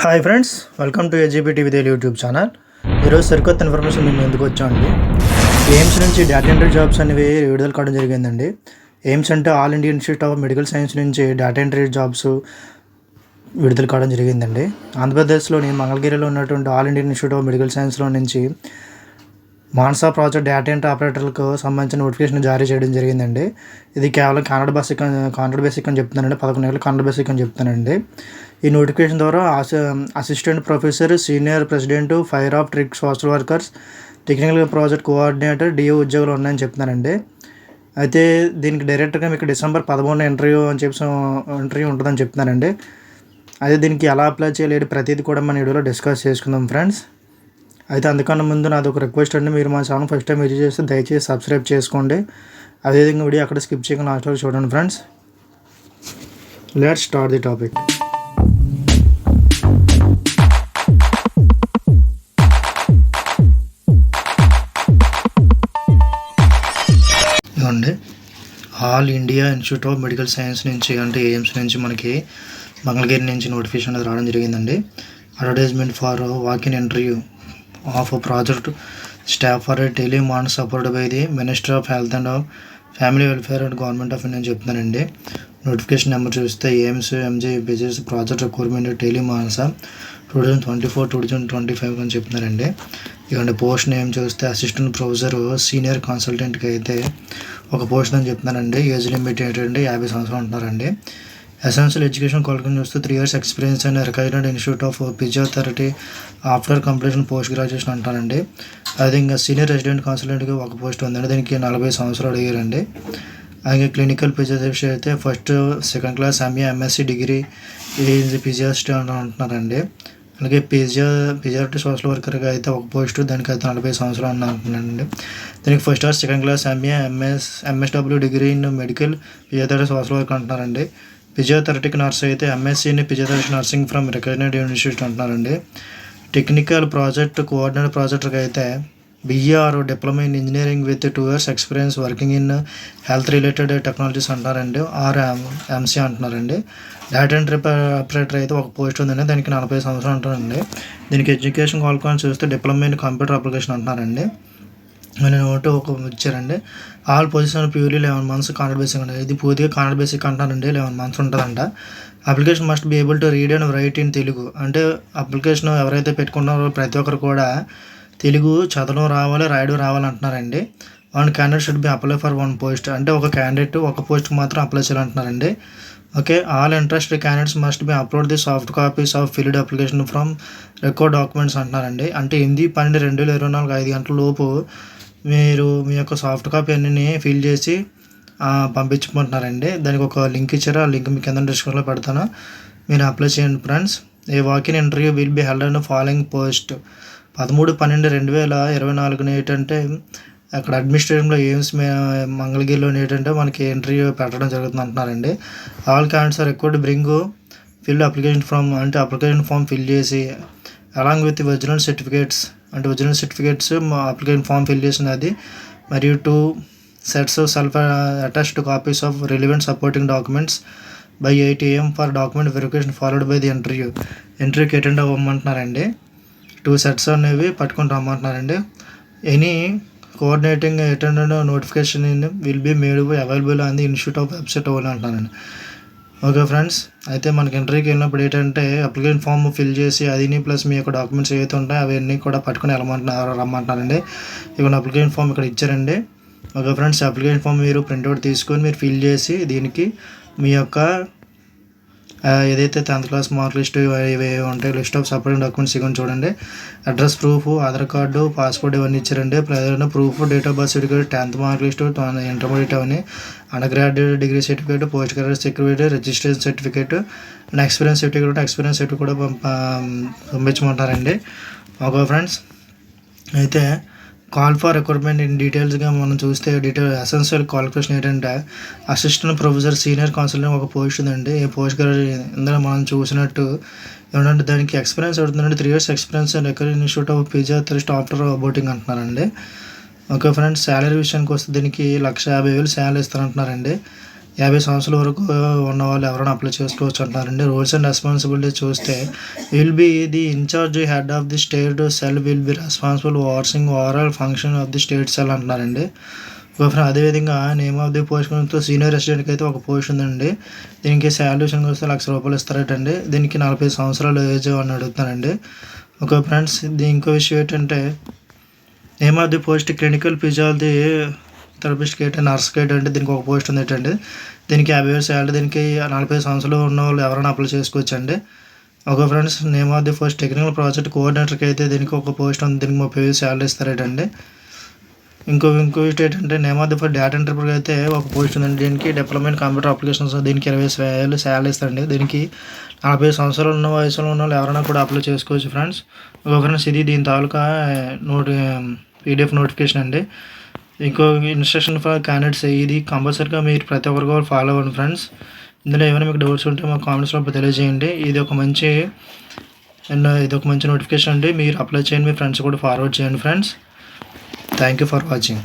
Hi friends welcome to AGP TV Telugu YouTube channel ఈరోజు సరికొత్త information మేము ఎందుకు వచ్చామండి. ఎయిమ్స్ నుంచి డేటా ఎంట్రీ జాబ్స్ అనేవి విడుదల కావడం జరిగిందండి. ఎయిమ్స్ అంటే all India institute of medical science నుంచి డేటా ఎంట్రీ జాబ్స్ విడుదల కావడం జరిగిందండి. ఆంధ్రప్రదేశ్లోని మంగళగిరిలో ఉన్నటువంటి all Indian institute of medical సైన్స్లో నుంచి మాన్సా ప్రాజెక్ట్ డేటా ఎంట్రీ ఆపరేటర్లకు సంబంధించిన నోటిఫికేషన్ జారీ చేయడం జరిగిందండి. ఇది కేవలం కన్నడ బేసిక్ కన్నడ బేసిక్ అని చెప్తున్నానండి. పదకొండు ఏళ్ళు కన్నడ బేసిక్ అని చెప్తానండి ఈ నోటిఫికేషన్ ద్వారా assistant professor senior president fire of trick social workers technical project coordinator DO ఉద్యోగులు ఉన్నాయని చెప్తున్నానండి. అయితే దీనికి డైరెక్ట్గా మీకు డిసెంబర్ పదమూడున ఇంటర్వ్యూ అని చెప్పి ఇంటర్వ్యూ ఉంటుందని చెప్తున్నానండి. అదే దీనికి ఎలా అప్లై చేయలేదు ప్రతిదీ కూడా మన వీడియోలో డిస్కస్ చేసుకుందాం ఫ్రెండ్స్ అయితే అందుకన్నా ముందు నాది ఒక రిక్వెస్ట్ అండి. మీరు మా ఛానల్ ఫస్ట్ టైం విజిట్ చేస్తే దయచేసి సబ్స్క్రైబ్ చేసుకోండి. అదేవిధంగా వీడియో అక్కడ స్కిప్ చేయకుండా లాస్ట్ చూడండి friends let start the topic ఇవ్వండి All India Institute of Medical Science నుంచి అంటే ఎయిమ్స్ నుంచి మనకి మంగళగిరి నుంచి నోటిఫికేషన్ అనేది రావడం జరిగిందండి. Advertisement for walk in interview of project. Staff for టెలిమాన్ support by the minister of health and family welfare and government of India అని చెప్తున్నానండి. నోటిఫికేషన్ నెంబర్ చూస్తే AIIMS MJ business project requirement Tele MANAS two thousand twenty four two thousand twenty five అని చెప్తున్నారండి. ఇక post name చూస్తే assistant professor senior కన్సల్టెంట్కి అయితే ఒక పోస్ట్ అని చెప్తున్నారండి. ఏజ్ లిమిట్ ఏంటంటే యాభై సంవత్సరాలు ఉంటున్నారండి. ఎసెన్షియల్ ఎడ్యుకేషన్ క్వాలిఫికేషన్ చూస్తే three years experience and recognised institute of physiotherapy after completion post graduation అంటారండి అది ఇంకా సీనియర్ రెసిడెంట్ కన్సల్టెంట్కి ఒక పోస్ట్ ఉందండి. దీనికి నలభై సంవత్సరాలు అడిగారండి అలాగే క్లినికల్ ఫిజియోథెరపీ అయితే first second class MA MSc degree ఫిజియోస్ట్ అంటున్నారండి. అలాగే పిజియో ఫిజియోథెరపీ సోషల్ వర్కర్గా అయితే ఒక పోస్ట్ దానికి అయితే నలభై సంవత్సరాలు అని అంటున్నానండి దీనికి first or second class MA MS MSW degree in medical physiotherapy social work అంటున్నారండి. ఫిజియోథెరటిక్ నర్స్ అయితే ఎంఎస్సీని physiotherapeutic nursing from recognised institute అంటున్నారండి. టెక్నికల్ ప్రాజెక్ట్ కోఆర్డినేటర్ ప్రాజెక్ట్కి అయితే BR diploma in engineering with two years experience working in health related technologies అంటారండి or MC అంటున్నారండి. Data entry operator అయితే ఒక post ఉందండి. దానికి నలభై సంవత్సరాలు అంటారండి దీనికి ఎడ్యుకేషన్ క్వాలిఫికేషన్ చూస్తే డిప్లొమా ఇన్ కంప్యూటర్ అప్లికేషన్ అంటున్నారండి. నేను నోటు ఒక ఇచ్చారండి. All position purely eleven months contract basic అండి. ఇది పూర్తిగా కాంట్రాక్ట్ బేసిక్ అంటారండి లెవెన్ మంత్స్ ఉంటుందంట. Application must be able to read and write in Telugu. అంటే అప్లికేషన్ ఎవరైతే పెట్టుకుంటున్నారో ప్రతి ఒక్కరు కూడా తెలుగు చదవడం రావాలి రాయడం రావాలి అంటున్నారండి. One candidate should be apply for one post అంటే ఒక క్యాండిడేట్ ఒక పోస్ట్ మాత్రం apply చేయాలంటున్నారండి. Okay all interest candidates must be upload the soft copies of filled application from record documents అంటున్నారండి. అంటే ఎనిమిది పన్నెండు రెండు వేల ఇరవై నాలుగు ఐదు గంటల లోపు మీరు మీ యొక్క సాఫ్ట్ కాపీ అన్నీ ఫిల్ చేసి పంపించుకుంటున్నారండి దానికి ఒక లింక్ ఇచ్చారు. ఆ లింక్ మీకు కింద డిస్క్రిప్షన్లో పెడతాను. మీరు అప్లై చేయండి friends a walk in interview will be held and following post పదమూడు పన్నెండు రెండు వేల ఇరవై నాలుగున ఏంటంటే అక్కడ అడ్మినిస్ట్రేషన్లో ఎయిమ్స్ మంగళగిరిలో ఏంటంటే మనకి ఇంటర్వ్యూ పెట్టడం జరుగుతుంది అంటున్నారండి. All candidates are required bring fill application form అంటే అప్లికేషన్ ఫామ్ ఫిల్ చేసి అలాంగ్ విత్ ఒరిజినల్ సర్టిఫికేట్స్ అంటే ఒరిజినల్ సర్టిఫికేట్స్ మా అప్లికేషన్ ఫామ్ ఫిల్ చేసినది మరియు two sets self attached copies of relevant supporting documents by eight AM for document verification followed by the interview ఇంటర్వ్యూకి attend అవ్వమంటున్నారండి. Two sets అనేవి పట్టుకొని రమ్మంటున్నారండి. Any coordinating attend notification will be made available on the institute of website own అంటున్నానండి okay friends అయితే మనకి ఇంటర్వ్యూకి వెళ్ళినప్పుడు ఏంటంటే application form fill చేసి అదిని ప్లస్ మీ యొక్క డాక్యుమెంట్స్ ఏవైతే ఉంటాయో అవన్నీ కూడా పట్టుకుని వెళ్ళమంటున్నారు రమ్మంటున్నారండి. ఇవన్న అప్లికేషన్ ఫామ్ ఇక్కడ ఇచ్చారండి. ఓకే ఫ్రెండ్స్ అప్లికేషన్ ఫామ్ మీరు ప్రింట్అవుట్ తీసుకొని మీరు ఫిల్ చేసి దీనికి మీ యొక్క ఏదైతే టెన్త్ క్లాస్ మార్క్ లిస్ట్ ఇవి ఉంటాయి లిస్ట్ ఆఫ్ సపరేట్ డాక్యుమెంట్స్ ఇవన్నీ చూడండి. Address proof Aadhaar card passport ఇవన్నీ ఇచ్చారండి. ప్రజలను proof date of birth certificate tenth mark list intermediate అవన్నీ. Under graduate degree certificate post graduate certificate registration certificate and experience certificate experience certificate కూడా పంపించమంటారండి okay friends అయితే call for recruitment in డీటెయిల్స్గా మనం చూస్తే డీటెయిల్ అసెన్షియల్ క్వాలిఫికేషన్ ఏంటంటే assistant professor senior counselling ఒక post ఉందండి. ఈ పోస్ట్ ఇందులో మనం చూసినట్టు ఏమంటే దానికి ఎక్స్పీరియన్స్ అవుతుందండి త్రీ ఇయర్స్ ఎక్స్పీరియన్స్ రికర్ ఇన్స్టిట్యూట్ ఆఫ్ ఫిజియోథెరపిస్ట్ ఆఫ్టర్ బోటింగ్ అంటున్నారండి. ఓకే ఫ్రెండ్స్ శాలరీ విషయానికి వస్తే దీనికి లక్ష యాభై వేలు శాలరీ ఇస్తారంటున్నారండి. యాభై సంవత్సరాల వరకు ఉన్న వాళ్ళు ఎవరైనా అప్లై చేసుకోవచ్చు అంటున్నారండి. రూల్స్ అండ్ రెస్పాన్సిబిలిటీ చూస్తే will be the incharge head of the state cell will be responsible overseeing overall function of the state cell అంటున్నారండి. గోఫ్రెండ్ అదేవిధంగా name of the post senior రెసిడెంట్కి అయితే ఒక పోస్ట్ ఉందండి. దీనికి శాల్యూషన్ వస్తే లక్ష రూపాయలు ఇస్తారటండి. దీనికి నలభై సంవత్సరాలు ఏజ్ అని అడుగుతానండి ఒక ఫ్రెండ్స్ ఇంకో విషయం ఏంటంటే name of the post clinical physiology therapist gate nurse gate అంటే దీనికి ఒక పోస్ట్ ఉంది ఏంటండి? దీనికి యాభై వేలు శాలరీ దీనికి నలభై సంవత్సరాలు ఉన్న వాళ్ళు ఎవరైనా అప్లై చేసుకోవచ్చు అండి ఒక friends name of the first technical project కోఆర్డినేటర్కి అయితే దీనికి ఒక పోస్ట్ ఉంది దీనికి ముప్పై వేలు శాలరీ ఇస్తారేటండి. ఇంకో ఇంకో విషయం ఏంటంటే name of the for data enter అయితే ఒక పోస్ట్ ఉందండి. దీనికి డెవలప్మెంట్ కంప్యూటర్ అప్లికేషన్స్ దీనికి ఇరవై వేలు శాలరీ ఇస్తారండి. దీనికి నలభై సంవత్సరాలు ఉన్న వయసులో ఉన్న వాళ్ళు ఎవరైనా కూడా అప్లై చేసుకోవచ్చు ఫ్రెండ్స్. ఒక ఫ్రెండ్స్ ఇది దీని తాలూకా నోటి పీడిఎఫ్ నోటిఫికేషన్ అండి. ఇంకో ఇన్స్ట్రక్షన్ ఫర్ క్యాండిడేట్స్ ఇది కంపల్సరీగా మీరు ప్రతి ఒక్కరు కూడా ఫాలో అవ్వండి ఫ్రెండ్స్ ఇందులో ఏమైనా మీకు డౌట్స్ ఉంటే మా కామెంట్స్లో తెలియజేయండి. ఇది ఒక మంచి అండ్ ఇది ఒక మంచి నోటిఫికేషన్ అండి. మీరు అప్లై చేయండి మీ ఫ్రెండ్స్ కూడా ఫార్వర్డ్ చేయండి friends thank you for watching